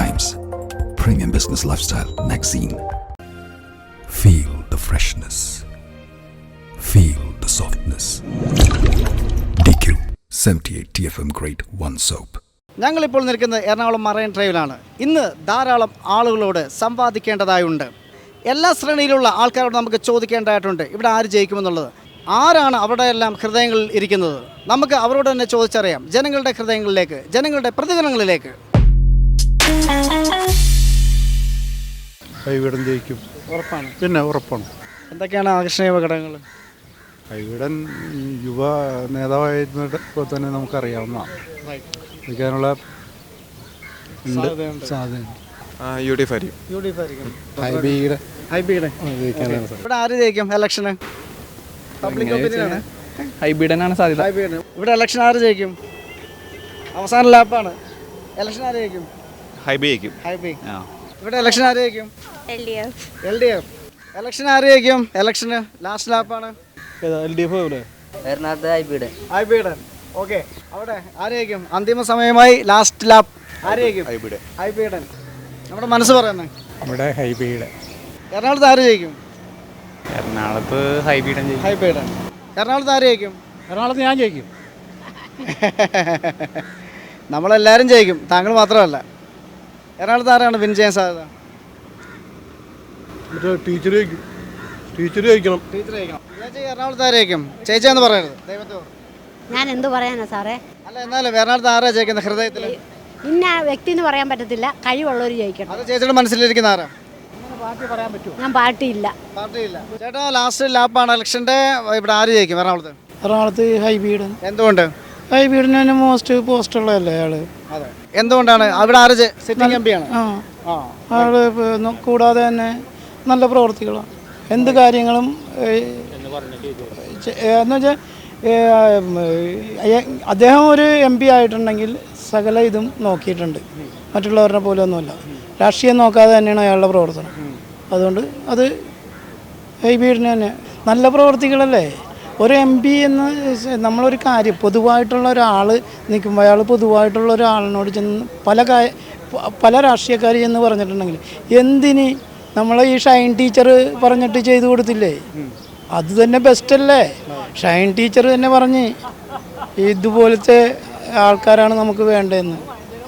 Times, Premium Business Lifestyle Magazine. Feel the freshness. Feel the softness. DQ 78 TFM Grade 1 Soap. ഞങ്ങളിപ്പോൾ നിൽക്കുന്നത് Ernakulam marine ഡ്രൈവിലാണ് ഇന്ന് ധാരാളം ആളുകളോട് സംവാദിക്കേണ്ടതായുണ്ട് എല്ലാ ശ്രേണിയിലുള്ള ആൾക്കാരോട് നമുക്ക് ചോദിക്കേണ്ടതായിട്ടുണ്ട് ഇവിടെ ആര് ജയിക്കുമെന്നുള്ളത് ആരാണ് അവരുടെ എല്ലാം ഹൃദയങ്ങളിൽ ഇരിക്കുന്നത് നമുക്ക് അവരോട് തന്നെ ചോദിച്ചറിയാം ജനങ്ങളുടെ ഹൃദയങ്ങളിലേക്ക് ജനങ്ങളുടെ പ്രതികരണങ്ങളിലേക്ക് കൈവിടൻ ജയിക്കും. ഉറപ്പാണ്. പിന്നെ ഉറപ്പാണ്. എന്തൊക്കെയാണ് ആകർഷണീയ ഘടകങ്ങൾ ഹൈവിടൻ യുവ നേതാവായിരുന്നപ്പോൾ തന്നെ നമുക്കറിയാവുന്നതാണ്. ജയിക്കാനുള്ള ഉണ്ട്. സാധ്യതയുണ്ട്. യു ഡി എഫ് ആയിരിക്കും യു ഡി എഫ് ആയിരിക്കും ഹൈബിയുടെ ഹൈബിയുടെ ഇവിടെ ആര് ജയിക്കും ഇലക്ഷന്? പബ്ലിക് ഒപ്പീനിയനാണ് ഹൈബിഡനാണ് സാധ്യത. ഇവിടെ ഇലക്ഷൻ ആര് ജയിക്കും? അവസാന ലാപ്പാണ് ഇലക്ഷൻ ആര് ജയിക്കും? ഹൈബി ആയിരിക്കും ആ. ഇവിടെ ഇലക്ഷൻ ആരെയായിരിക്കും എൽ ഡി എഫ് ഇലക്ഷൻ ആര് ജയിക്കും ഇലക്ഷന് ലാസ്റ്റ് ലാപ്പാണ് എൽ ഡി എഫ് എറണാകുളത്ത് ഹൈബീഡ് ഹൈബിയുടെ ഓക്കെ അവിടെ ആരെയായിരിക്കും അന്തിമ സമയമായി ലാസ്റ്റ് ലാപ്പ് ആര് ജയിക്കും ഹൈബിയുടെ ഹൈബിയുടെ നമ്മുടെ മനസ്സ് പറയുന്നത് നമ്മുടെ ഹൈബിയുടെ എറണാകുളത്ത് ആര് ജയിക്കും എറണാകുളത്ത് ഹൈബിഡൻ ചെയ്യും ഹൈബിയുടെ എറണാകുളത്ത് ആര് ജയിക്കും എറണാകുളത്ത് ഞാൻ ജയിക്കും. നമ്മളെല്ലാവരും ജയിക്കും. താങ്കൾ മാത്രമല്ല. എറണാകുളത്ത് ആരാണ് വിൻ ചെയ്യാൻ സാധ്യത? മറ്റേ ടീച്ചർ ജയിക്കും ടീച്ചർ ജയിക്കണം ടീച്ചർ ജയിക്കണം ചേച്ചി എറണാകുളത്ത് ആര് ചേച്ചി എന്ന് പറയരുത് ദൈവത്തെ ഓർത്ത്. ഞാൻ എന്തു പറയാനാ സാറേ? അല്ല എന്നാലും എറണാകുളത്ത് ആരാ ജയിക്കുന്നത്? ഹൃദയത്തിൽ ഇന്ന വ്യക്തി എന്ന് പറയാൻ പറ്റത്തില്ല. കഴിവുള്ളവർ ജയിക്കണം. അത് ചേച്ചിയുടെ മനസ്സിലിരിക്കുന്ന ആരാ? ഞാൻ പാട്ടിയില്ല പാർട്ടിയില്ല. ചേട്ടാ ലാസ്റ്റ് ലാപ്പാണ് ഇലക്ഷന്റെ ഇവിടെ ആര് ജയിക്കും എറണാകുളത്ത്? എറണാകുളത്ത് ഹൈബീഡ് എന്തുകൊണ്ട്? ഹൈബീഡിന് തന്നെ മോസ്റ്റ് പോസ്റ്റ് ഉള്ളതല്ലേ അയാൾ? അതെ. എന്തുകൊണ്ടാണ്? അവിടെ ആര് സിറ്റിംഗ് എം പി ആണ്? കൂടാതെ തന്നെ നല്ല പ്രവർത്തികളാണ് എന്ത് കാര്യങ്ങളും എന്ന് വെച്ചാൽ അദ്ദേഹം ഒരു എം പി ആയിട്ടുണ്ടെങ്കിൽ സകല ഇതും നോക്കിയിട്ടുണ്ട്. മറ്റുള്ളവരുടെ പോലെ ഒന്നുമില്ല. രാഷ്ട്രീയം നോക്കാതെ തന്നെയാണ് അയാളുടെ പ്രവർത്തനം. അതുകൊണ്ട് അത് ഹൈബീഡിന് തന്നെ നല്ല പ്രവർത്തികളല്ലേ? ഒരു എം പി എന്ന് നമ്മളൊരു കാര്യം പൊതുവായിട്ടുള്ള ഒരാൾ നിൽക്കുമ്പോൾ അയാൾ പൊതുവായിട്ടുള്ള ഒരാളിനോട് ചെന്ന് പല കാ പല രാഷ്ട്രീയക്കാർ ചെന്ന് പറഞ്ഞിട്ടുണ്ടെങ്കിൽ എന്തിന് നമ്മൾ ഈ ഷൈൻ ടീച്ചർ പറഞ്ഞിട്ട് ചെയ്തു കൊടുത്തില്ലേ? അത് തന്നെ ബെസ്റ്റ് അല്ലേ? ഷൈൻ ടീച്ചർ തന്നെ പറഞ്ഞ് ഇതുപോലത്തെ ആൾക്കാരാണ് നമുക്ക് വേണ്ടതെന്ന്.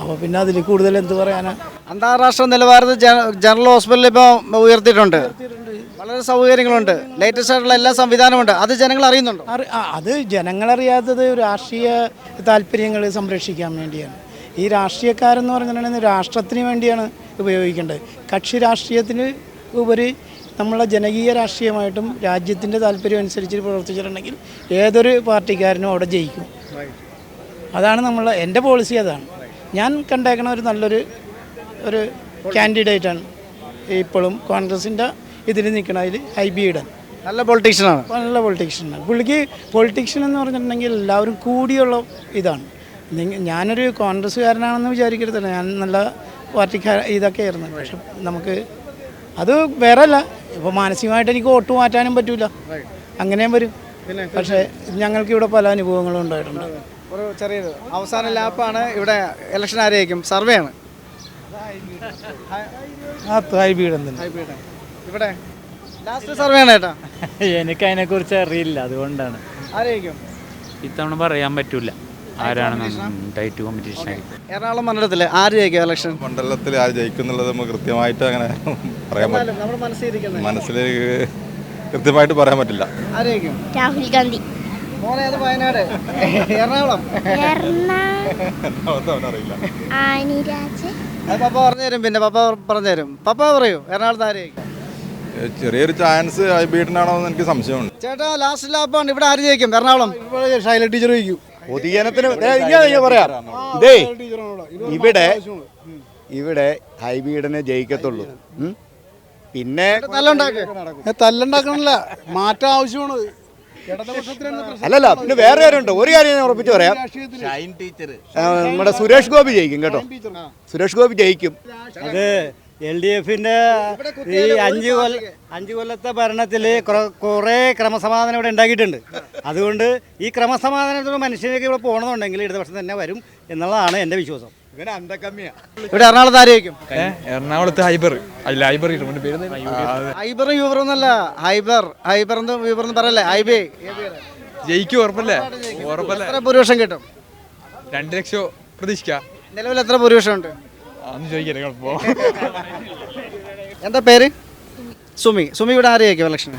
അപ്പോൾ പിന്നെ അതിൽ കൂടുതൽ എന്ത് പറയാനാണ് അന്താരാഷ്ട്ര നിലവാരത്തിൽ ജനറൽ ഹോസ്പിറ്റലിൽ ഇപ്പോൾ ഉയർത്തിയിട്ടുണ്ട്. വളരെ സൗകര്യങ്ങളുണ്ട്. ലേറ്റസ്റ്റ് ആയിട്ടുള്ള എല്ലാ സംവിധാനമുണ്ട്. അത് ജനങ്ങൾ അറിയുന്നുണ്ടോ? അത് ജനങ്ങളറിയാത്തത് രാഷ്ട്രീയ താല്പര്യങ്ങൾ സംരക്ഷിക്കാൻ വേണ്ടിയാണ്. ഈ രാഷ്ട്രീയക്കാരെന്ന് പറഞ്ഞിട്ടുണ്ടെങ്കിൽ രാഷ്ട്രത്തിന് വേണ്ടിയാണ് ഉപയോഗിക്കേണ്ടത്. കക്ഷി രാഷ്ട്രീയത്തിന് ഉപരി നമ്മളെ ജനകീയ രാഷ്ട്രീയമായിട്ടും രാജ്യത്തിന്റെ താല്പര്യം അനുസരിച്ച് പ്രവർത്തിച്ചിട്ടുണ്ടെങ്കിൽ ഏതൊരു പാർട്ടിക്കാരനും അവിടെ ജയിക്കും. അതാണ് നമ്മൾ എന്റെ പോളിസി അതാണ്. ഞാൻ കണ്ടേക്കണ ഒരു നല്ലൊരു ഒരു കാൻഡിഡേറ്റാണ് ഇപ്പോഴും കോൺഗ്രസിന്റെ ഇതിൽ നിൽക്കണതിൽ ബി ഈഡൻ നല്ല പൊളിറ്റീഷ്യനാണ്. നല്ല പൊളിറ്റീഷ്യനാണ്. പുള്ളിക്ക് പൊളിറ്റീഷ്യൻ എന്ന് പറഞ്ഞിട്ടുണ്ടെങ്കിൽ എല്ലാവരും കൂടിയുള്ള ഇതാണ്. ഞാനൊരു കോൺഗ്രസ്സുകാരനാണെന്ന് വിചാരിക്കരുതല്ല. ഞാൻ നല്ല പാർട്ടിക്കാര ഇതൊക്കെ ആയിരുന്നു. പക്ഷെ നമുക്ക് അത് വേറെ അല്ല ഇപ്പോൾ മാനസികമായിട്ട് എനിക്ക് വോട്ട് മാറ്റാനും പറ്റില്ല അങ്ങനെയും വരും. പക്ഷേ ഞങ്ങൾക്ക് ഇവിടെ പല അനുഭവങ്ങളും ഉണ്ടായിട്ടുണ്ട്. ഒരു ചെറിയത് അവസാന ലാപ്പാണ്. ഇവിടെ ഇലക്ഷൻ ആരെയായിരിക്കും സർവേ ആണ് ആ ഹൈബീഡൻ തന്നെ. ഇവിടെ? ലാസ്റ്റ് സർവേ ആണ് എനിക്ക് അതിനെക്കുറിച്ച് അറിയില്ല അതുകൊണ്ടാണ്. ഇത്തവണ പറയാൻ പറ്റൂല. ആരാണെന്ന് ടൈറ്റ് കോമ്പറ്റീഷൻ ആയിരിക്കും എറണാകുളം മണ്ഡലത്തിൽ ആര് ജയിക്കും ഇലക്ഷൻ മണ്ഡലത്തിൽ ആര് ജയിക്കും എന്നുള്ളത് നമുക്ക് കൃത്യമായിട്ട് അങ്ങനെ പറയാൻ പറ്റില്ല. നമ്മുടെ മനസ്സിലിരിക്കുന്നത്. മനസ്സിൽ കൃത്യമായിട്ട് പറയാൻ പറ്റില്ല. രാഹുൽ ഗാന്ധി. മോനെ അത് വയനാട്. എറണാകുളം. അറിയില്ല ആനിരാജ്. അത് പപ്പ പറഞ്ഞു തരും പിന്നെ പപ്പ പറഞ്ഞുതരും പപ്പ പറയൂ എറണാകുളത്ത് ആരെയായിരിക്കും? ചെറിയൊരു ചാൻസ് ബീട്ടനാണോ എന്ന് എനിക്ക് സംശയമുണ്ട്. ചേട്ടാ ലാസ്റ്റ് ലാപ്പാണ് ഇവിടെ ആര് ജയിക്കും? എറണാകുളം. ശൈല ടീച്ചർ ജയിക്കും. പൊതുജനത്തിന് പറയാം. ഇതേ ഇവിടെ. ഇവിടെ ഹൈബീഡനെ ജയിക്കത്തുള്ളൂ. പിന്നെ തല്ലുണ്ടാക്കണല്ല. മാറ്റം ആവശ്യമാണ്. അല്ലല്ല പിന്നെ വേറെ കാര്യമുണ്ട്. ഒരു കാര്യം ഞാൻ ഉറപ്പിച്ച് പറയാം. നമ്മുടെ സുരേഷ് ഗോപി ജയിക്കും കേട്ടോ. സുരേഷ് ഗോപി ജയിക്കും. അത്. എൽ ഡി എഫിന്റെ ഈ അഞ്ച് കൊല്ല അഞ്ച് കൊല്ലത്തെ ഭരണത്തിൽ കുറേ ക്രമസമാധാനം ഇവിടെ ഉണ്ടാക്കിയിട്ടുണ്ട്. അതുകൊണ്ട് ഈ ക്രമസമാധാനത്തിന് മനുഷ്യരൊക്കെ ഇവിടെ പോകണമെന്നുണ്ടെങ്കിൽ ഇടതുപക്ഷം തന്നെ വരും എന്നുള്ളതാണ് എന്റെ വിശ്വാസം. ഇവിടെ എറണാകുളത്ത് ആരെയായിരിക്കും എറണാകുളത്ത് ഹൈബർ. അല്ല ഹൈബർ ഹൈബറും യൂബറും എന്നല്ല ഹൈബർ ഹൈബർ എന്ന് യൂബർ എന്ന് പറയല്ലേ? ഹൈബേ. ജയിക്കും ഉറപ്പല്ലേ? ഉറപ്പല്ലേ? എത്ര ഭൂരിപക്ഷം കിട്ടും? രണ്ട് ലക്ഷം പ്രതീക്ഷിക്കാം. നിലവിൽ എത്ര ഭൂരിപക്ഷം ഉണ്ട്? എന്താ പേര്? സുമി. സുമി ഇവിടെ ആരെയായിരിക്കും ഇലക്ഷൻ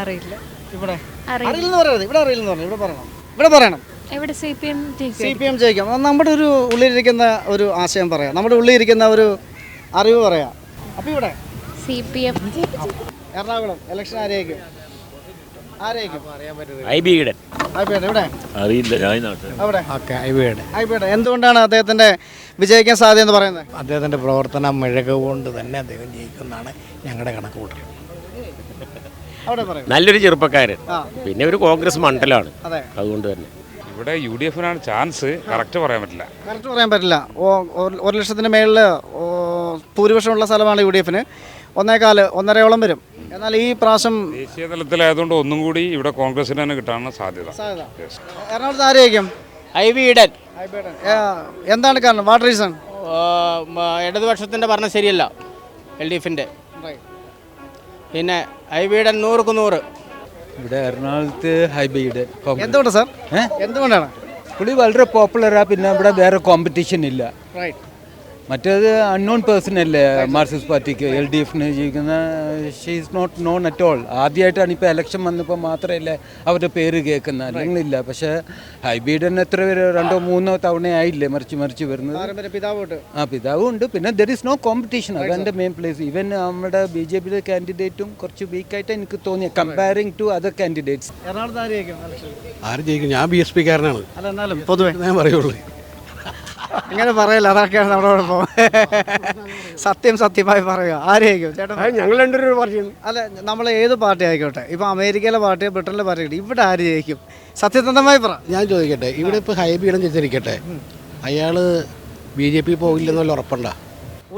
അറിയില്ല. ഇവിടെ. അറിയില്ല. അറിയില്ലെന്ന് പറയരുത്. ഇവിടെ അറിയില്ലെന്ന് പറഞ്ഞു ഇവിടെ പറയണം. ഇവിടെ പറയണം. ഇവിടെ C P M C P M ജയിക്കാം. നമ്മുടെ ഒരു ഉള്ളിലിരിക്കുന്ന ഒരു ആശയം പറയാം. നമ്മുടെ ഉള്ളിലിരിക്കുന്ന ഒരു അറിവ് പറയാം. അപ്പോൾ ഇവിടെ? C P M Ernakulam. Election ആരെയായിരിക്കും ആരെയായിരിക്കും ഐബിയുടെ ആയിപ്പോട്ടെ ഇവിടെ അറിയില്ല ഞാൻ എന്തുകൊണ്ടാണ് അദ്ദേഹത്തിന്റെ വിജയിക്കാൻ സാധ്യത എന്ന് പറയുന്നത്? അദ്ദേഹത്തിന്റെ പ്രവർത്തന മിഴക കൊണ്ട് തന്നെ അദ്ദേഹം ജയിക്കുന്നതാണ് ഞങ്ങളുടെ കണക്ക് കൂട്ടൽ നല്ലൊരു ചെറുപ്പക്കാരൻ. പിന്നെ ഒരു കോൺഗ്രസ് മണ്ഡലമാണ്. അതെ. അതുകൊണ്ട് തന്നെ. ഇവിടെ യു ഡി എഫിനാണ് ചാൻസ്. കറക്റ്റ് പറയാൻ പറ്റില്ല. കറക്റ്റ് പറയാൻ പറ്റില്ല. ഓ ഒരു- ഒരു ലക്ഷത്തിന് മേളിൽ ഭൂരിപക്ഷമുള്ള സ്ഥലമാണ് യു ഡി എഫിന്. ഒന്നേകാൽ ഒന്നരയോളം വരും. എന്നാൽ ഈ പ്രാവശ്യം ദേശീയ തലത്തിലായതുകൊണ്ട് ഒന്നും കൂടി ഇവിടെ കോൺഗ്രസിന് തന്നെ കിട്ടാനാണ് സാധ്യത. സാധ്യത. എറണാകുളത്ത് ആരെയായിരിക്കും? ഐ വി ഇടൻ എന്താണ് കാരണം? വാട്ട് റീസൺ ഇടതുപക്ഷത്തിന്റെ പറഞ്ഞ ശരിയല്ല എൽ ഡി എഫിന്റെ പിന്നെ ഐ വി ഇടൻ നൂറുക്ക് നൂറ്. ഇവിടെ എറണാകുളത്ത് ഹൈബിയുടെ എന്തുകൊണ്ട് സാർ എന്തുകൊണ്ടാണ്? പുള്ളി വളരെ പോപ്പുലറാണ് പിന്നെ ഇവിടെ വേറെ കോമ്പറ്റീഷൻ ഇല്ല. റൈറ്റ് മറ്റേത് അൺനോൺ പേഴ്സൺ അല്ലേ മാർക്സിസ്റ്റ് പാർട്ടിക്ക് എൽ ഡി എഫിന് ജീവിക്കുന്ന she is not known at all ആദ്യമായിട്ടാണ് ഇപ്പോൾ ഇലക്ഷൻ വന്നപ്പോൾ മാത്രമല്ലേ അവരുടെ പേര് കേൾക്കുന്നത്. അല്ലെങ്കിലില്ല. പക്ഷേ ഹൈബീഡൻ എത്ര പേര് രണ്ടോ മൂന്നോ തവണയായില്ലേ മറിച്ച് മറിച്ച് വരുന്നത്? ആ പിതാവും ഉണ്ട് പിന്നെ ദർ ഇസ് നോ കോമ്പറ്റീഷൻ അതെന്റെ മെയിൻ പ്ലേസ് ഈവൻ നമ്മുടെ ബി ജെ പിയുടെ കാൻഡിഡേറ്റും കുറച്ച് വീക്കായിട്ട് എനിക്ക് തോന്നിയ. കമ്പയറിങ് ടു അതർ കാൻഡിഡേറ്റ്സ് ആര് ജയിക്കും? ഞാൻ ബി എസ് പി കാരനാണ്. അല്ല എന്നാലും പൊതുവെ. ഞാൻ പറയുള്ളൂ. ഇങ്ങനെ പറയല്ല അതൊക്കെയാണ് നമ്മുടെ കുഴപ്പം. സത്യം സത്യമായി പറയുക. ആരെയായിരിക്കും? ചേട്ടൻ ഞങ്ങൾ രണ്ടുപേരും പറഞ്ഞു അല്ല നമ്മൾ ഏത് പാർട്ടി ആയിക്കോട്ടെ? ഇപ്പൊ അമേരിക്കയിലെ പാർട്ടിയോ ബ്രിട്ടനിലെ പാർട്ടി ഇവിടെ ആര് ജയിക്കും? സത്യസന്ധമായി പറ. ഞാൻ ചോദിക്കട്ടെ ഇവിടെ ഇപ്പൊ ഹൈബിയുടെ ചെയ്തിരിക്കട്ടെ അയാൾ ബി ജെ പി പോകില്ലെന്നല്ല ഉറപ്പുണ്ടോ?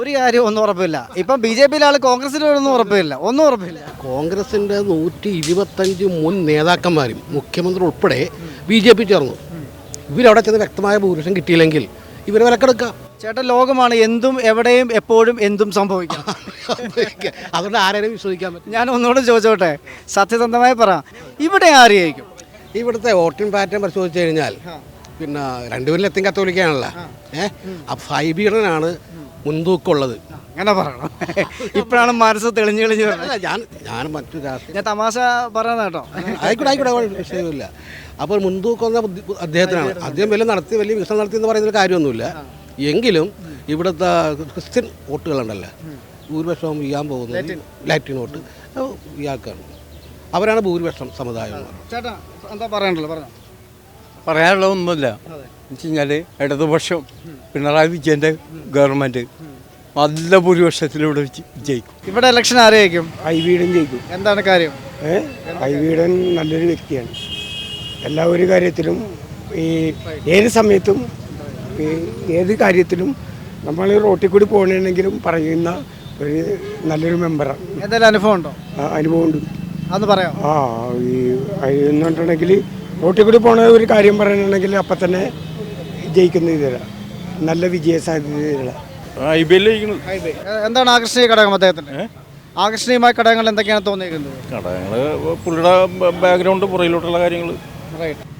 ഒരു കാര്യം ഒന്നും ഉറപ്പില്ല. ഇപ്പം ബി ജെ പിയിലെ ആൾ കോൺഗ്രസിൽ ഒന്നും ഉറപ്പില്ല. ഒന്നും ഉറപ്പില്ല. കോൺഗ്രസിന്റെ നൂറ്റി ഇരുപത്തഞ്ച് മുൻ നേതാക്കന്മാരും മുഖ്യമന്ത്രി ഉൾപ്പെടെ ബി ജെ പി ചേർന്നു. ഇവരവിടെ ചെന്ന് വ്യക്തമായ ഭൂരിപക്ഷം കിട്ടിയില്ലെങ്കിൽ ഇവരെ വിലക്കെടുക്കാം. ചേട്ടൻ ലോകമാണ് എന്തും എവിടെയും എപ്പോഴും എന്തും സംഭവിക്കാം. അതുകൊണ്ട് ആരെയും വിശ്വസിക്കാൻ പറ്റും ഞാൻ ഒന്നുകൂടെ ചോദിച്ചോട്ടെ? സത്യസന്ധമായി പറ. ഇവിടെ ആരെയായിരിക്കും? ഇവിടുത്തെ വോട്ടിംഗ് പാറ്റേൺ പരിശോധിച്ച് കഴിഞ്ഞാൽ പിന്നെ രണ്ടുപേരിലെത്തിയും കത്തോലിക്കാണല്ലോ ഏഹ് അപ്പം ഹൈബീഡനാണ് മുൻതൂക്കമുള്ളത് അങ്ങനെ പറയണം. ഇപ്പോഴാണ് മനസ്സ് തെളിഞ്ഞു തെളിഞ്ഞു വരുന്നത് ഞാൻ ഞാൻ മറ്റു രാഷ്ട്രീയ ഞാൻ തമാശ പറയുന്നത് കേട്ടോ. ആയിക്കോട്ടെ ആയിക്കോട്ടെ വിഷയമില്ല അപ്പോൾ മുൻതൂക്കം അദ്ദേഹത്തിനാണ്. അദ്ദേഹം വലിയ നടത്തി വലിയ വികസനം നടത്തി എന്ന് പറയുന്ന കാര്യമൊന്നുമില്ല. എങ്കിലും ഇവിടുത്തെ ക്രിസ്ത്യൻ വോട്ടുകളുണ്ടല്ലോ? ഭൂരിപക്ഷം ചെയ്യാൻ പോകുന്നത് ലാറ്റിൻ വോട്ട്. ഇയാൾക്കാണ്. അവരാണ് ഭൂരിപക്ഷം സമുദായം എന്ന് ചേട്ടാ എന്താ പറയണ്ടല്ലോ? പറഞ്ഞോ. പറയാനുള്ള ഒന്നുമില്ല വെച്ച് കഴിഞ്ഞാൽ ഇടതുപക്ഷം പിണറായി വിജയന്റെ ഗവൺമെന്റ് നല്ല ഭൂരിപക്ഷത്തിലൂടെ ജയിക്കും. ഇവിടെ ഇലക്ഷൻ ആരെയായിരിക്കും? ഐ ഐവീടൻ ജയിക്കും. എന്താണ് കാര്യം? ഐ ഐവീടൻ നല്ലൊരു വ്യക്തിയാണ്. എല്ലാ ഒരു കാര്യത്തിലും ഈ ഏത് സമയത്തും ഈ ഏത് കാര്യത്തിലും നമ്മൾ റോട്ടിൽ കൂടി പോകണമെങ്കിലും പറയുന്ന ഒരു നല്ലൊരു മെമ്പറാണ്. എന്തെങ്കിലും അനുഭവം ഉണ്ടോ? അനുഭവം ഉണ്ട്. അന്ന് പറയാം ആ ഈ എന്ന് പറഞ്ഞിട്ടുണ്ടെങ്കിൽ റോട്ടിൽ കൂടി പോണ ഒരു കാര്യം പറയണമെങ്കിൽ അപ്പം തന്നെ ജയിക്കുന്ന ഇതിലാണ്. നല്ല വിജയ സാധ്യതയിലാണ് എന്താണ് ആകർഷണീയ ഘടകം അദ്ദേഹത്തിന്? ആകർഷണീയമായ ഘടകങ്ങൾ എന്തൊക്കെയാണ് തോന്നിയിരിക്കുന്നത്? ഘടകങ്ങൾ പുള്ളിയുടെ ബാക്ക്ഗ്രൗണ്ട് പുറയിലോട്ടുള്ള കാര്യങ്ങൾ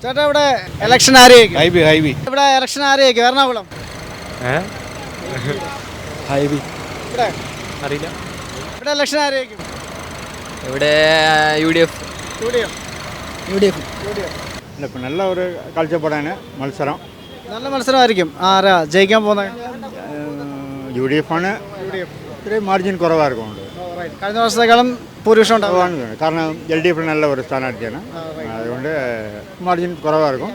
ചേട്ടാ ഇവിടെ ഇലക്ഷൻ ആര് ജയിക്കും ഹൈബി ഹൈബി ഇവിടെ ഇലക്ഷൻ ആര് ജയിക്കും എറണാകുളം ഹൈബി ഇവിടെ? അറിയില്ല. ഇവിടെ ഇലക്ഷൻ ആര് ജയിക്കും ഇവിടെ U D F. U D F. നല്ല ഒരു കാഴ്ചപ്പാടാണ് മത്സരം. നല്ല മത്സരമായിരിക്കും. ആരാ? ജയിക്കാൻ പോകുന്നത് യു ഡി എഫ് ആണ്. ഇത്രയും മാർജിൻ കുറവായിരിക്കും കഴിഞ്ഞ വർഷത്തേക്കാളും ഭൂരിപക്ഷം ഉണ്ടാവും കാരണം എൽ ഡി എഫ് നല്ല ഒരു സ്ഥാനാർത്ഥിയാണ്. അതുകൊണ്ട് മാർജിൻ കുറവായിരിക്കും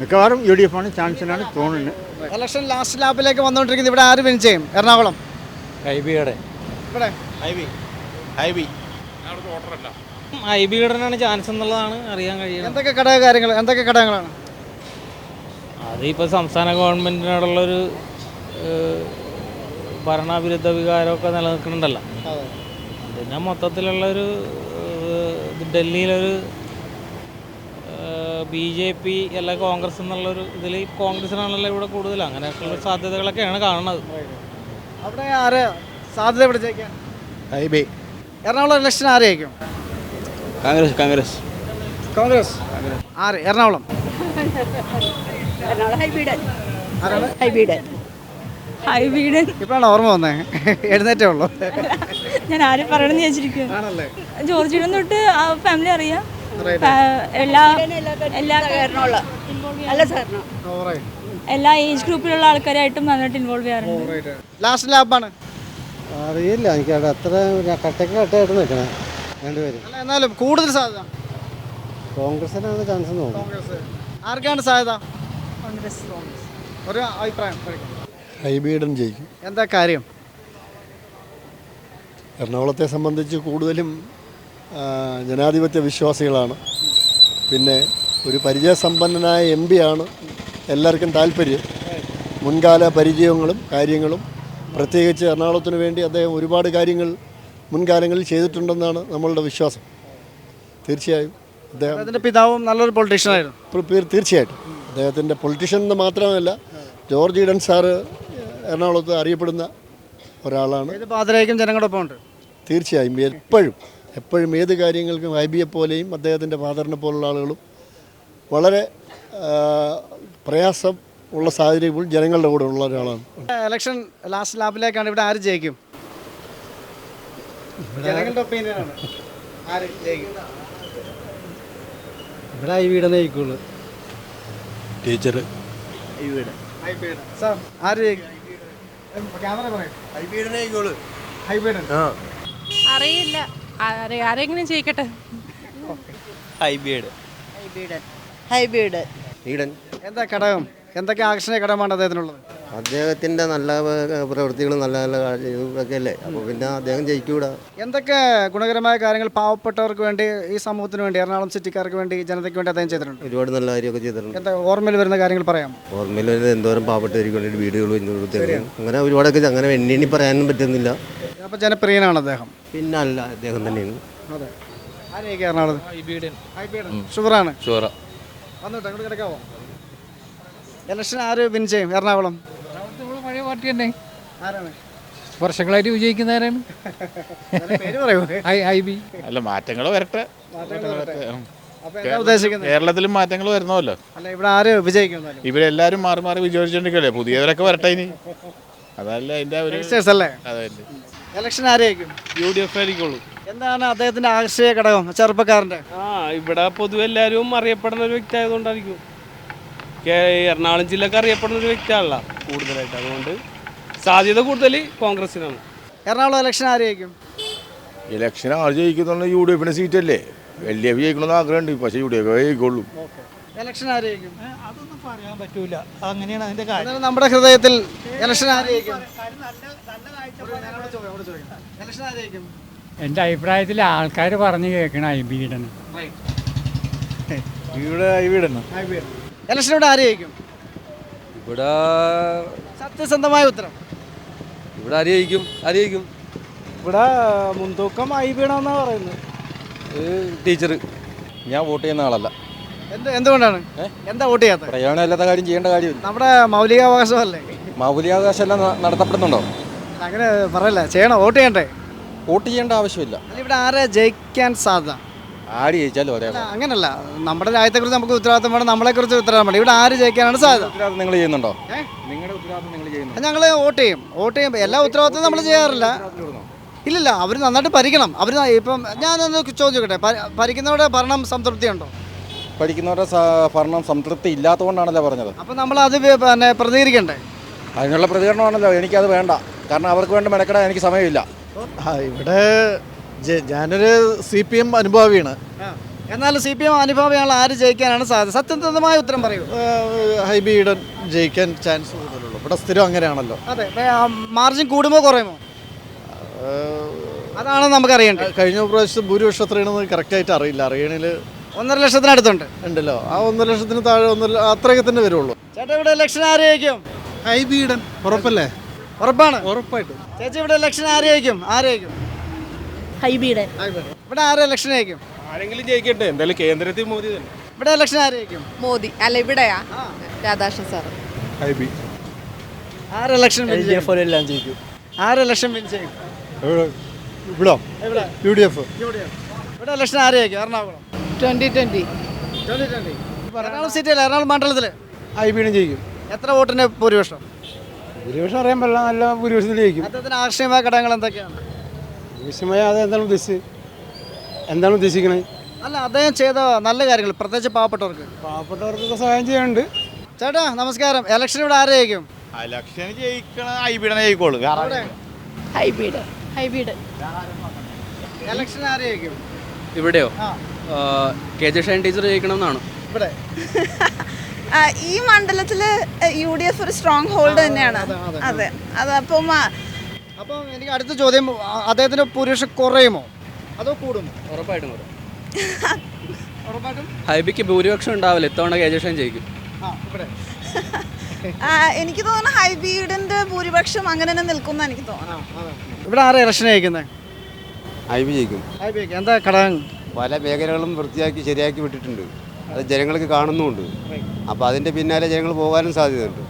മിക്കവാറും യു ഡി എഫ് ആണ് ചാൻസിനാണ് തോന്നുന്നത്. ഇലക്ഷൻ ലാസ്റ്റ് ലാപ്പിലേക്ക് വന്നുകൊണ്ടിരിക്കുന്നത്. ഇവിടെ ആര് വിൻ ചെയ്യും? എറണാകുളം. ഹൈബിയുടെ ഇവിടെ. I B. ഇടനാണ് ചാൻസ് എന്നുള്ളതാണ് അറിയാൻ കഴിയുന്നത്. എന്തൊക്കെ ഘടക കാര്യങ്ങൾ എന്തൊക്കെ ഘടകങ്ങളാണ്? അതിപ്പോൾ സംസ്ഥാന ഗവൺമെന്റിനോടുള്ളൊരു ഭരണവിരുദ്ധ വികാരമൊക്കെ നിലനിൽക്കുന്നുണ്ടല്ലോ. പിന്നെ മൊത്തത്തിലുള്ളൊരു ഡൽഹിയിലൊരു ബി ജെ പി അല്ല കോൺഗ്രസ് എന്നുള്ളൊരു ഇതിൽ കോൺഗ്രസിനാണല്ലോ ഇവിടെ കൂടുതൽ. അങ്ങനെയൊക്കെയുള്ള സാധ്യതകളൊക്കെയാണ് കാണുന്നത്. അവിടെ ആര്? സാധ്യത ഹൈബേ എറണാകുളം ഇലക്ഷൻ ആരെയായിരിക്കും? കോൺഗ്രസ് കോൺഗ്രസ്. കോൺഗ്രസ്? ആര്? എറണാകുളം. ഹൈബീഡൻ. ആരാണ്? ഹൈബീഡൻ വീട്. ഇപ്പോഴാണ് ഓർമ്മ വന്നേ. എഴുന്നേറ്റേ ഉള്ളൂ. ഞാൻ ആരും പറയണമെന്ന് വിചാരിച്ചിരിക്കുക ആണല്ലേ? ജോർജിയുടെ തൊട്ട് ആ ഫാമിലി അറിയാം. എല്ലാ എല്ലാ എല്ലാ ഏജ് ഗ്രൂപ്പിലുള്ള ആൾക്കാരായിട്ടും നന്നായിട്ട് ഇൻവോൾവ് ചെയ്യാറുണ്ട്. ലാസ്റ്റ് ലാബാണ് അറിയില്ല എനിക്ക് അവിടെ അത്ര കട്ടക്ക് കട്ടായിട്ട് നിൽക്കണേ രണ്ടുപേരും. അല്ല എന്നാലും കൂടുതൽ സാധ്യത? കോൺഗ്രസിനാണ് ചാൻസ് തോന്നുന്നു. കോൺഗ്രസ്. ആർക്കാണ് സാധ്യത? ഒരു അഭിപ്രായം ഹൈബീഡൻ ജയിക്കും. എന്താ കാര്യം? എറണാകുളത്തെ സംബന്ധിച്ച് കൂടുതലും ജനാധിപത്യ വിശ്വാസികളാണ്. പിന്നെ ഒരു പരിചയസമ്പന്നനായ എം ആണ് എല്ലാവർക്കും താല്പര്യം. മുൻകാല പരിചയങ്ങളും കാര്യങ്ങളും. പ്രത്യേകിച്ച് എറണാകുളത്തിന് വേണ്ടി അദ്ദേഹം ഒരുപാട് കാര്യങ്ങൾ മുൻകാലങ്ങളിൽ ചെയ്തിട്ടുണ്ടെന്നാണ് നമ്മളുടെ വിശ്വാസം. തീർച്ചയായും അദ്ദേഹം പിതാവും നല്ലൊരു പൊളിറ്റീഷ്യനായിരുന്നു തീർച്ചയായിട്ടും. അദ്ദേഹത്തിന്റെ പൊളിറ്റീഷ്യൻ എന്ന് മാത്രമല്ല ജോർജ് ഈഡൻ സാറ് എറണാകുളത്ത് അറിയപ്പെടുന്ന ഒരാളാണ്. ഏത് ഉണ്ട് തീർച്ചയായും. എപ്പോഴും എപ്പോഴും ഏത് കാര്യങ്ങൾക്കും ഐ ബിയെ പോലെയും അദ്ദേഹത്തിന്റെ ഫാദറിനെ പോലുള്ള ആളുകളും വളരെ പ്രയാസം ഉള്ള സാഹചര്യം ഇപ്പോൾ ജനങ്ങളുടെ കൂടെ ഉള്ള ഒരാളാണ്. ഇലക്ഷൻ ലാസ്റ്റ് ലാബിലേക്കാണ് ഇവിടെ ആര് ജയിക്കും? ജനങ്ങളുടെ ഒപ്പീനിയൻ ആണ്. ആര് ജയിക്കും? ഇവിടെ ഐ വീട് നയിക്കുള്ളൂ. ടീച്ചർ സാർ ആര് ജയിക്കും? ക്യാമറ പറയും. ഹൈബ്രിഡ് അറിയില്ല. ആരെങ്കിലും ചെയ്യിക്കട്ടെ ഹൈബീഡ്. ഹൈബീഡ് ഈഡൻ. എന്താ ഘടകം? എന്തൊക്കെ ആകർഷണീയ ഘടകമാണ് അദ്ദേഹത്തിനുള്ളത്? അദ്ദേഹത്തിന്റെ നല്ല പ്രവൃത്തികളും നല്ല നല്ല ഇതൊക്കെ അല്ലേ അപ്പോൾ പിന്നെ അദ്ദേഹം ജയിക്കൂടാ. എന്തൊക്കെ ഗുണകരമായ കാര്യങ്ങൾ പാവപ്പെട്ടവർക്ക് വേണ്ടി ഈ സമൂഹത്തിന് വേണ്ടി എറണാകുളം സിറ്റിക്കാർക്ക് വേണ്ടി ജനതയ്ക്ക് വേണ്ടി അദ്ദേഹം ചെയ്തിട്ടുണ്ട്? ഒരുപാട് നല്ല കാര്യമൊക്കെ ചെയ്തിട്ടുണ്ട്. എന്താ ഓർമ്മയിൽ വരുന്ന കാര്യങ്ങൾ പറയാം ഓർമ്മയിൽ വരുന്നത് എന്തോരം പാവപ്പെട്ടവർക്ക് വേണ്ടി വീടുകൾ അങ്ങനെ ഒരുപാടൊക്കെ അങ്ങനെ എണ്ണി പറയാനും പറ്റുന്നില്ല. അപ്പോൾ ജനപ്രിയനാണ് അദ്ദേഹം. പിന്നെ അല്ല അദ്ദേഹം തന്നെയാണ്. അതെ. ആരെയൊക്കെ എറണാകുളത്ത്? ഷുഗറാണ് ഷുവറ. വന്നോട്ടെ അങ്ങോട്ട് കിടക്കാവോ? ഇലക്ഷൻ ആര് വിൻ ചെയ്യും? എറണാകുളം. പഴയ പാർട്ടി തന്നെ. ആരാണ്? വർഷങ്ങളായിട്ട് വിജയിക്കുന്നവരാണ് അല്ല മാറ്റങ്ങൾ വരട്ടെ. അപ്പൊ എന്താ ഉദ്ദേശിക്കുന്നത്? കേരളത്തിലും മാറ്റങ്ങൾ വരുന്നല്ലോ അല്ല ഇവിടെ ആര് വിജയിക്കും ഇവിടെ ഇവരെല്ലാരും മാറി മാറി വിജയിച്ചോണ്ടിരിക്കല്ലേ പുതിയവരൊക്കെ വരട്ടെ ഇനി. അതല്ല അതിന്റെ ഒരു ഇലക്ഷൻ ആരെയായിരിക്കും യു ഡി എഫ് ആയിരിക്കുള്ളൂ. എന്താണ് അദ്ദേഹത്തിന്റെ ആകർഷക ഘടകം ചെറുപ്പക്കാരന്റെ? ആ ഇവിടെ പൊതുവെ എല്ലാവരും അറിയപ്പെടുന്ന ഒരു വ്യക്തി ആയതുകൊണ്ടായിരിക്കും. എറണാകുളം ജില്ലക്ക് അറിയപ്പെടുന്ന ഒരു വ്യക്തിയാണല്ലോ കൂടുതലായിട്ട്. അതുകൊണ്ട് സാധ്യത കൂടുതൽ കോൺഗ്രസിനാണ് എറണാകുളം ഇലക്ഷൻ ആരെയായിരിക്കും ഇലക്ഷൻ ആര് ജയിക്കുന്നുള്ള യു ഡി എഫിന്റെ സീറ്റല്ലേ എൽ ഡി എഫ് ജയിക്കണമെന്ന് ആഗ്രഹമുണ്ട് പക്ഷേ യു ഡി എഫ് ജയിക്കുള്ളൂ. ഇലക്ഷൻ ആരെയായിരിക്കും അതൊന്നും പറയാൻ പറ്റൂല. അങ്ങനെയാണ് അതിന്റെ കാര്യം. നമ്മുടെ ഹൃദയത്തിൽ ഇലക്ഷൻ ആരെയായിരിക്കും ഇലക്ഷൻ ആരെയായിരിക്കും എന്റെ അഭിപ്രായത്തിൽ ആൾക്കാർ പറഞ്ഞു കേൾക്കണം ഐ ബീഡന് ഐ വീടുന്നു ഇലക്ഷൻ ഇവിടെ ആരെയായിരിക്കും? ഇവിടെ സത്യസന്ധമായ ഉത്തരം. ഇവിടെ ആരെയും ആരെയും ഇവിടെ മുൻതൂക്കം ഐ വീണെന്നാ പറയുന്നത് ടീച്ചർ ഞാൻ വോട്ട് ചെയ്യുന്ന ആളല്ല. എന്ത് എന്തുകൊണ്ടാണ്? എന്താ വോട്ട് ചെയ്യാത്ത പ്രയോജനം ഇല്ലാത്ത കാര്യം ചെയ്യേണ്ട കാര്യമില്ല. നമ്മുടെ മൗലികാവകാശമല്ലേ? മൗലികാവകാശം എല്ലാം നടത്തപ്പെടുന്നുണ്ടോ? അങ്ങനെ പറയല്ല ചെയ്യണം? വോട്ട് ചെയ്യണ്ടേ? വോട്ട് ചെയ്യേണ്ട ആവശ്യമില്ല. ഇവിടെ ആരെ ജയിക്കാൻ സാധ്യത? ആര് ജയിച്ചാലും ഒരേ അങ്ങനല്ല. നമ്മുടെ രാജ്യത്തെക്കുറിച്ച് നമുക്ക് ഉത്തരവാദിത്തം വേണം നമ്മളെക്കുറിച്ച് ഉത്തരവാദിത്തം വേണം. ഇവിടെ ആര് ജയിക്കാനാണ് സാധ്യത? ഉത്തരവാദിത്തം നിങ്ങൾ ചെയ്യുന്നുണ്ടോ? നിങ്ങളുടെ ഉത്തരവാദിത്തം നിങ്ങൾ ചെയ്യുന്നു ഞങ്ങൾ വോട്ട് ചെയ്യും. വോട്ട് ചെയ്യും. എല്ലാ ഉത്തരവാദിത്തവും നമ്മൾ ചെയ്യാറില്ല. ഇല്ലില്ല അവർ നന്നായിട്ട് ഭരിക്കണം. അവർ ഇപ്പം ഞാനൊന്ന് ചോദിച്ചോട്ടെ ഭരിക്കുന്നവരുടെ ഭരണം സംതൃപ്തിയുണ്ടോ? പഠിക്കുന്നവരുടെ സ- ഭരണം സംതൃപ്തി ഇല്ലാത്തതുകൊണ്ടാണല്ലോ പറഞ്ഞത്. അപ്പോൾ നമ്മൾ അത് പിന്നെ പ്രതികരിക്കണ്ടേ? അതിനുള്ള പ്രതികരണമാണല്ലോ. എനിക്കത് വേണ്ട. കാരണം അവർക്ക് വേണ്ട മെനക്കെടാൻ എനിക്ക് സമയമില്ല. ഇവിടെ ഞാനൊരു സി പി എം അനുഭാവിയാണ്. എന്നാലും സി പി എം അനുഭാവിയാണ് ആര് ജയിക്കാനാണ് സാധ്യത? സത്യസന്ധമായ ഉത്തരം പറയൂ. ഹൈബി ഈഡൻ ജയിക്കാൻ ചാൻസ് കൂടുതലുള്ളൂ. ഇവിടെ സ്ഥിരം അങ്ങനെയാണല്ലോ. അതെ മാർജിൻ കൂടുമോ കുറയുമോ? അതാണ് നമുക്ക് അറിയേണ്ടത്. കഴിഞ്ഞ പ്രാവശ്യം ഭൂരിപക്ഷം എത്രയാണെന്ന് കറക്റ്റായിട്ട് അറിയില്ല. അറിയണിൽ ഒന്നര ലക്ഷത്തിനടുത്തുണ്ട്. ഉണ്ടല്ലോ. ആ ഒന്നര ലക്ഷത്തിന് താഴെ ഒന്നര അത്രയൊക്കെ തന്നെ വരുള്ളൂ. ചേട്ടാ ഇവിടെ ഇലക്ഷൻ ആരെയായിരിക്കും ഹൈബി ഈഡൻ. ഉറപ്പല്ലേ? ഉറപ്പാണ്. ഉറപ്പായിട്ടും. ചേച്ചി ഇവിടെ ഇലക്ഷൻ ആരെയായിരിക്കും ആരെയായിരിക്കും ഹൈബീഡൻ ഇവിടെ ആരും ഇലക്ഷൻ ആയിരിക്കും ആരെങ്കിലും ജയിക്കട്ടെ. എന്തായാലും കേന്ദ്രത്തിൽ മോദി തന്നെ. ഇവിടെ ഇലക്ഷൻ ആരായിരിക്കും മോദി. അല്ല ഇവിടെയാ? രാധാകൃഷ്ണൻ സാർ ആര് ഇലക്ഷൻ win ചെയ്യും? എല്ലാം ജയിക്കും. ആര് ഇലക്ഷൻ വിൻ ചെയ്യും? ഇവിടെ. U D F. ഇവിടെ. ഇലക്ഷൻ ആരെയായിരിക്കും എറണാകുളം. Twenty twenty. എറണാകുളം അല്ല? എറണാകുളം മണ്ഡലത്തിൽ ഹൈബിയും ജയിക്കും. എത്ര വോട്ടിന് ഭൂരിപക്ഷം? ഭൂരിപക്ഷം അറിയാൻ പറ്റില്ല. നല്ല ഭൂരിപക്ഷത്തിൽ ജയിക്കും. അദ്ദേഹത്തിന് ആകർഷകമായ ഘടകങ്ങൾ എന്തൊക്കെയാണ്? ഭൂരിപക്ഷമായ അത് എന്താണ് ഉദ്ദേശിച്ചത്? എന്താണ് ഉദ്ദേശിക്കുന്നത് അല്ല അദ്ദേഹം ചെയ്ത നല്ല കാര്യങ്ങൾ പ്രത്യേകിച്ച് പാവപ്പെട്ടവർക്ക്. പാവപ്പെട്ടവർക്കൊക്കെ സഹായം ചെയ്യുന്നുണ്ട് ചേട്ടാ നമസ്കാരം. ഇലക്ഷൻ ഇവിടെ ആരായിരിക്കും ഇലക്ഷൻ ജയിക്കണ ഐബിടനെ ജയിക്കോളൂ ഹൈബീഡ് ഹൈബീഡ് ഇലക്ഷൻ ആരായിരിക്കും ഇവിടെയോ? കെ ജെ ഷൈൻ ടീച്ചർ ജയിക്കണം എന്നാണ് ഇവിടെ ഈ മണ്ഡലത്തിൽ യു ഡി എഫ് ഒരു സ്ട്രോങ് ഹോൾഡ് തന്നെയാണ്. അതെ അതപ്പം അപ്പം എനിക്ക് അടുത്ത ചോദ്യം അദ്ദേഹത്തിന്റെ അദ്ദേഹത്തിന് ഭൂരിപക്ഷം കുറയുമോ? അതോ കൂടുമോ? ഉറപ്പായിട്ടും കുറയും ഉറപ്പായിട്ടും? ഹൈബിക്ക് ഭൂരിപക്ഷം ഉണ്ടാവില്ല. ഇത്തവണ കെ ജെ ഷൈൻ ജയിക്കും. ആ ഇവിടെ. എനിക്ക് തോന്നുന്നു ഹൈബീഡിന്റെ ഭൂരിപക്ഷം അങ്ങനെ തന്നെ നിൽക്കുന്ന എനിക്ക് തോന്നുന്നു ഇവിടെ ആരാ ഇലക്ഷൻ അയക്കുന്നത് ഐ ബി ജയിക്കും. എന്താ ഘടകം? പല മേഖലകളും വൃത്തിയാക്കി ശരിയാക്കി വിട്ടിട്ടുണ്ട്. അത് ജനങ്ങൾക്ക് കാണുന്നുമുണ്ട്. അപ്പോൾ അതിന്റെ പിന്നാലെ ജനങ്ങൾ പോകാനും സാധ്യതയുണ്ട്.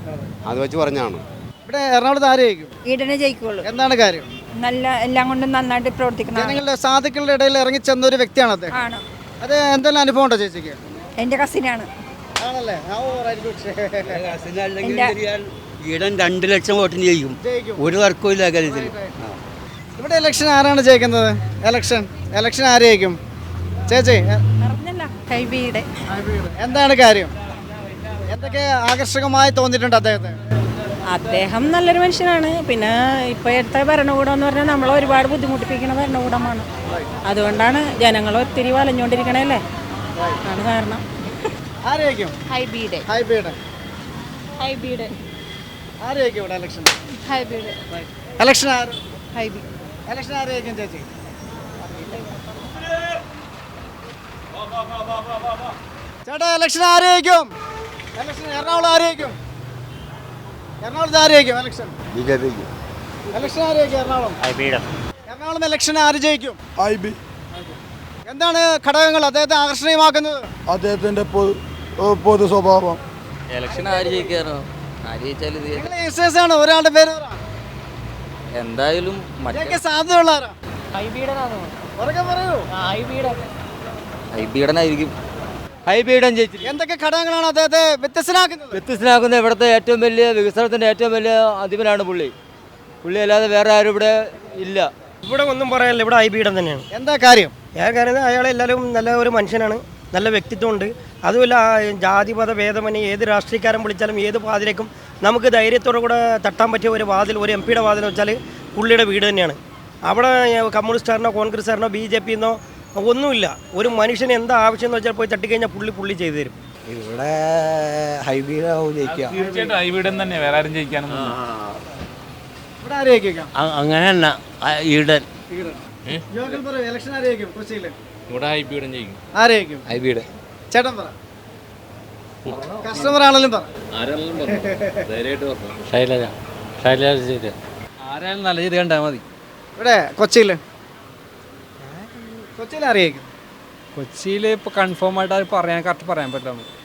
അത് വെച്ച് പറഞ്ഞാണ് ഇവിടെ എറണാകുളത്ത് ആരെയായിരിക്കും ഈടനെ ജയിക്കുള്ളൂ. എന്താണ് കാര്യം? നല്ല എല്ലാം കൊണ്ടും നന്നായിട്ട് പ്രവർത്തിക്കുന്ന ജനങ്ങളുടെ സാധുക്കളുടെ ഇടയിൽ ഇറങ്ങി ചെന്ന ഒരു വ്യക്തിയാണ് അദ്ദേഹം. ആണ്. അത് എന്തെല്ലാം അനുഭവം ഉണ്ടോ ചേച്ചിക്ക്? എന്റെ കസിനാണ്. ആണല്ലേ? good. ഈടൻ രണ്ട് ലക്ഷം വോട്ടിന് ചെയ്യും ജയിക്കും. ഒരു വർക്കും ഇല്ല കാര്യത്തിൽ. ഇവിടെ ഇലക്ഷൻ ആരാണ് ജയിക്കുന്നത്? ഇലക്ഷൻ ഇലക്ഷൻ ആരെയായിരിക്കും ചേച്ചി എ- ഹൈബീഡ് എന്താണ് കാര്യം? എന്തൊക്കെ ആകർഷകമായി തോന്നിയിട്ടുണ്ട് അദ്ദേഹത്തെ അദ്ദേഹം നല്ലൊരു മനുഷ്യനാണ്. പിന്നെ ഇപ്പോഴത്തെ ഭരണകൂടം എന്ന് പറഞ്ഞാൽ നമ്മളെ ഒരുപാട് ബുദ്ധിമുട്ടിപ്പിക്കുന്ന ഭരണകൂടമാണ്. അതുകൊണ്ടാണ് ജനങ്ങൾ ഒത്തിരി വലഞ്ഞുകൊണ്ടിരിക്കണല്ലേ ആണ് കാരണം. ചേട്ടാ ഇലക്ഷൻ ഹൈബീഡ് ഇലക്ഷൻ ആര് ഹൈബി എറണാകുളം ഇലക്ഷൻ ഇലക്ഷൻ ആരായിരിക്കും എറണാകുളം? എറണാകുളം ഇലക്ഷൻ ആര് ജയിക്കും? ഐ ബി. എന്താണ് ഘടകങ്ങൾ അദ്ദേഹത്തെ ആകർഷണീയമാക്കുന്നത്? അദ്ദേഹത്തിന്റെ പൊതു സ്വഭാവം. ഇലക്ഷൻ ആര് ജയിക്കാറോ ആര് ജയിച്ചാലും നിങ്ങൾ യങ്സ്റ്റേഴ്സ് ആണ് ഒരാളുടെ പേര്. എന്തായാലും സാധ്യതയുള്ള ഉറക്കെ പറയൂ. ഹൈബീഡനായിരിക്കും ഹൈബീഡൻ ചെയ്തിട്ട് എന്തൊക്കെ ഘടകങ്ങളാണ് അദ്ദേഹത്തെ വ്യത്യസ്തനാക്കുന്നത്? വ്യത്യസ്തനാക്കുന്ന ഇവിടുത്തെ ഏറ്റവും വലിയ വികസനത്തിന്റെ ഏറ്റവും വലിയ അധിപനാണ് പുള്ളി. പുള്ളി അല്ലാതെ വേറെ ആരും ഇവിടെ ഇല്ല. ഇവിടെ ഒന്നും പറയാനില്ല ഇവിടെ ബിയുടെ തന്നെയാണ്. എന്താ കാര്യം? ഞാൻ കാര്യം അയാൾ എല്ലാവരും നല്ല ഒരു മനുഷ്യനാണ് നല്ല വ്യക്തിത്വമുണ്ട്. അതുമല്ല ആ ജാതി മത ഭേദമന്യേ ഏത് രാഷ്ട്രീയക്കാരൻ വിളിച്ചാലും ഏത് വാതിലേക്കും നമുക്ക് ധൈര്യത്തോടെ കൂടെ തട്ടാൻ പറ്റിയ ഒരു വാതിൽ ഒരു എം പിയുടെ വാതിൽ വെച്ചാൽ പുള്ളിയുടെ വീട് തന്നെയാണ്. അവിടെ കമ്മ്യൂണിസ്റ്റുകാരനോ കോൺഗ്രസ്സുകാരനോ ബി ജെ പിന്നോ ഒന്നുമില്ല ഒരു മനുഷ്യന് എന്താ ആവശ്യം എന്ന് വെച്ചാൽ പോയി തട്ടിക്കഴിഞ്ഞാൽ പുള്ളി പുള്ളി ചെയ്തു തരും. ഇവിടെ തീർച്ചയായിട്ടും ഹൈബീഡൻ തന്നെ വേറെ ആരും ജയിക്കാനൊന്നും ഇവിടെ ഈടൻ യുവാക്കൾ പറയൂ ഇലക്ഷൻ കൊച്ചിയിൽ. ഇവിടെ ഹൈബീഡൻ ജയിക്കും. ആരെയൊക്കെയും ഹൈബീഡ് ചേട്ടൻ പറ. കസ്റ്റമർ ആണെങ്കിലും പറ. ശൈലജ. ശൈലജ ചെയ്ത്. ആരായാലും നല്ല ചെയ്ത് കണ്ടാൽ മതി. ഇവിടെ കൊച്ചിയിൽ കൊച്ചിയിൽ ആരെയൊക്കെയും കൊച്ചിയിൽ ഇപ്പോൾ കൺഫേം ആയിട്ട് അത് പറയാൻ കറക്റ്റ് പറയാൻ പറ്റില്ല നമുക്ക്.